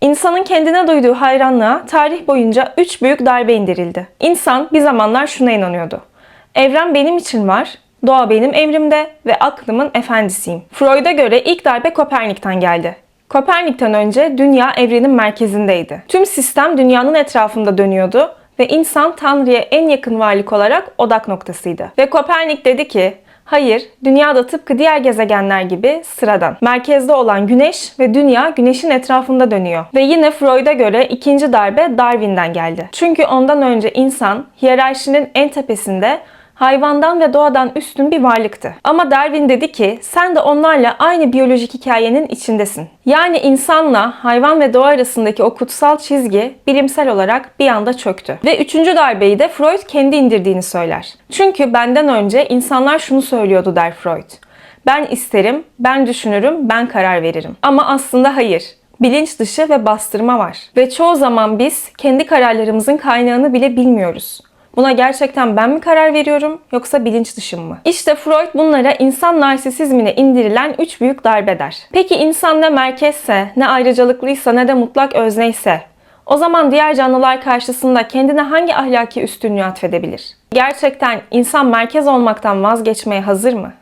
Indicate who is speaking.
Speaker 1: İnsanın kendine duyduğu hayranlığa tarih boyunca üç büyük darbe indirildi. İnsan bir zamanlar şuna inanıyordu. Evren benim için var, doğa benim emrimde ve aklımın efendisiyim. Freud'a göre ilk darbe Kopernik'ten geldi. Kopernik'ten önce dünya evrenin merkezindeydi. Tüm sistem dünyanın etrafında dönüyordu ve insan Tanrı'ya en yakın varlık olarak odak noktasıydı. Ve Kopernik dedi ki, Hayır, dünyada tıpkı diğer gezegenler gibi sıradan. Merkezde olan güneş ve dünya güneşin etrafında dönüyor. Ve yine Freud'a göre ikinci darbe Darwin'den geldi. Çünkü ondan önce insan hiyerarşinin en tepesinde hayvandan ve doğadan üstün bir varlıktı. Ama Darwin dedi ki sen de onlarla aynı biyolojik hikayenin içindesin. Yani insanla hayvan ve doğa arasındaki o kutsal çizgi bilimsel olarak bir anda çöktü. Ve üçüncü darbeyi de Freud kendi indirdiğini söyler. Çünkü benden önce insanlar şunu söylüyordu der Freud. Ben isterim, ben düşünürüm, ben karar veririm. Ama aslında hayır bilinç dışı ve bastırma var. Ve çoğu zaman biz kendi kararlarımızın kaynağını bile bilmiyoruz. Buna gerçekten ben mi karar veriyorum yoksa bilinç dışım mı? İşte Freud bunlara insan narsisizmine indirilen üç büyük darbe der. Peki insan ne merkezse, ne ayrıcalıklıysa ne de mutlak özneyse o zaman diğer canlılar karşısında kendine hangi ahlaki üstünlüğü atfedebilir? Gerçekten insan merkez olmaktan vazgeçmeye hazır mı?